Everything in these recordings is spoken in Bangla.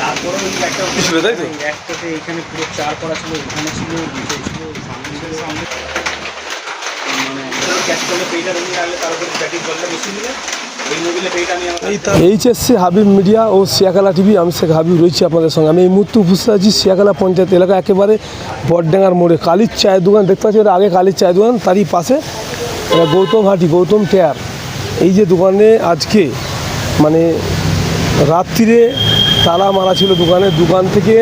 তারপরে ওই একটা ছিল, তাই তো? একটাতে এখানে পুরো চার করা ছিল ওখানে ছিল নিচে ছিল সামনে ছিল সামনে মানে ক্যাশ করলে পেইটা রঙিয়ে রাখলে তার উপরে ব্যাটিং জলটা বেশি দিলে ওই মোবিলে পেইটা আমি আমার এইচএসসি হাবিব মিডিয়া ও সিয়াকালা টিভি আমি শেখ হাবিব রয়েছি আপনাদের সঙ্গে। আমি এই মুহূর্তে উপস্থিত আছি সিয়াকালা পঞ্চায়েত এলাকা একেবারে বটডাঙ্গার মোড়ে। কালির চায়ের দোকান দেখতে পাচ্ছি ওটা আগে কালির চায়ের দোকান তারই পাশে এটা গৌতম হাটি গৌতম টেয়ার। এই যে দোকানে আজকে মানে রাত্রিরে তালা মারা ছিল দোকানে, দোকান থেকে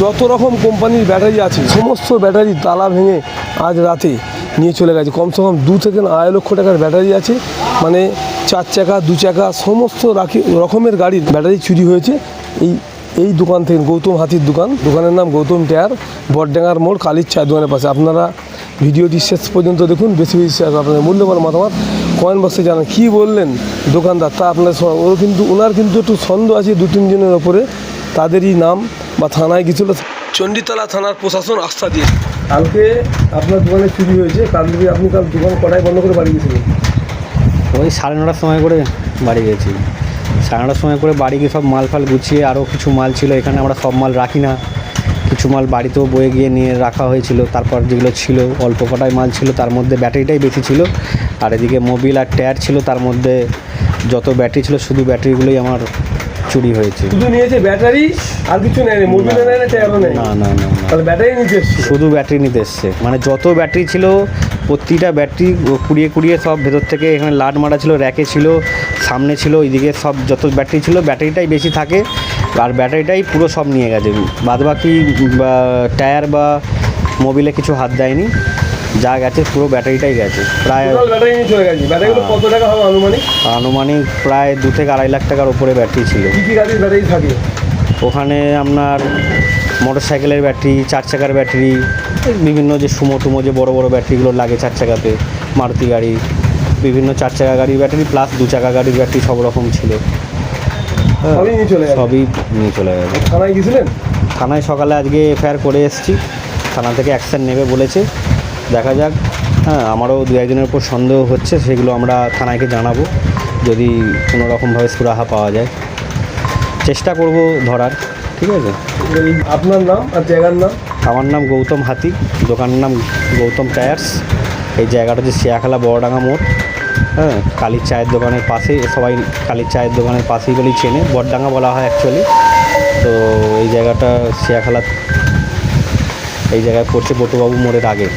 যত রকম কোম্পানির ব্যাটারি আছে, সমস্ত ব্যাটারি তালা ভেঙে আজ রাতে নিয়ে চলে গেছে। কমসে কম দু থেকে আড়াই লক্ষ টাকার ব্যাটারি আছে মানে চার চাকা, দু চাকা, সমস্ত রাখি, রকমের গাড়ির ব্যাটারি চুরি হয়েছে। এই এই দোকান থেকে গৌতম হাতির দোকান, দোকানের নাম গৌতম টায়ার, বটডাঙ্গার মোড়, কালির চায়ের দোকানের পাশে। আপনারা ভিডিওটি শেষ পর্যন্ত দেখুন। বেশি বেশি শেয়ার আপনাদের মূল্যবান মতামত কয়েন বক্সে জানান কী বললেন দোকানদার? তা আপনার ওর কিন্তু ওনার কিন্তু একটু সন্দেহ আছে দু তিনজনের ওপরে। তাদেরই নাম বা থানায় গেছিল চণ্ডীতলা থানার প্রশাসন আস্থা দিয়েছে কালকে আপনার দোকানে চুরি হয়েছে। কালকে আপনি কাল দোকান কটায় বন্ধ করে বাড়ি গেছিলেন ওই সাড়ে নটার সময় করে বাড়ি গেছি সাড়ে নটার সময় করে বাড়ি গিয়ে সব মাল ফাল গুছিয়ে আরও কিছু মাল ছিল। এখানে আমরা সব মাল রাখি না। কিছু মাল বাড়িতেও বয়ে গিয়ে নিয়ে রাখা হয়েছিল। তারপর যেগুলো ছিল অল্প কটাই মাল ছিল তার মধ্যে ব্যাটারিটাই বেশি ছিল। আর এদিকে মোবিল আর টায়ার ছিল তার মধ্যে যত ব্যাটারি ছিল শুধু ব্যাটারিগুলোই আমার চুরি হয়েছে। শুধু নিয়েছে ব্যাটারি আর কিছু নেয়নি মোবিলে টায়ারও না না না না। তাহলে ব্যাটারি নিতে এসছে। শুধু ব্যাটারি নিতে এসছে। মানে যত ব্যাটারি ছিল প্রতিটা ব্যাটারি কুড়িয়ে কুড়িয়ে সব ভেতর থেকে এখানে লাট মারা ছিল র্যাকে ছিল সামনে ছিল ওইদিকে সব যত ব্যাটারি ছিল ব্যাটারিটাই বেশি থাকে। আর ব্যাটারিটাই পুরো সব নিয়ে গেছে। বাদবাকি বা টায়ার বা মোবিলে কিছু হাত দেয়নি। যা গেছে পুরো ব্যাটারিটাই গেছে। প্রায় কত টাকা হবে আনুমানিক? আনুমানিক প্রায় দু থেকে আড়াই লাখ টাকার উপরে ব্যাটারি ছিল। ব্যাটারি থাকে? ওখানে আপনার মোটর সাইকেলের ব্যাটারি চার চাকার ব্যাটারি বিভিন্ন যে সুমো টুমো যে বড় বড় ব্যাটারিগুলো লাগে চার চাকাতে মারুতি গাড়ি বিভিন্ন চার চাকা গাড়ির ব্যাটারি প্লাস দু চাকা গাড়ির ব্যাটারি সব রকম ছিল। হ্যাঁ, সবই নিয়ে চলে সবই নিয়ে চলে গেছে। থানায় গেছিলেন? থানায় সকালে আজকে এফআইআর করে এসেছি। থানা থেকে অ্যাকশন নেবে বলেছে। দেখা যাক। হ্যাঁ আমারও দু একজনের উপর সন্দেহ হচ্ছে সেগুলো আমরা থানাকে জানাব। যদি কোনো রকমভাবে সুরাহা পাওয়া যায়। চেষ্টা করব ধরার ঠিক আছে? আপনার নাম আর জায়গার নাম? আমার নাম গৌতম হাতি দোকানের নাম গৌতম টায়ার্স। এই জায়গাটা হচ্ছে শিয়াখালা বড়ডাঙ্গা মোড়। হ্যাঁ কালীর চায়ের দোকানের পাশে সবাই কালীর চায়ের দোকানের পাশেই বলেই চেনে বড়ডাঙ্গা বলা হয় অ্যাকচুয়ালি তো এই জায়গাটা শিয়াখালা, এই জায়গায় পড়ছে বটুবাবু মোড়ের আগে।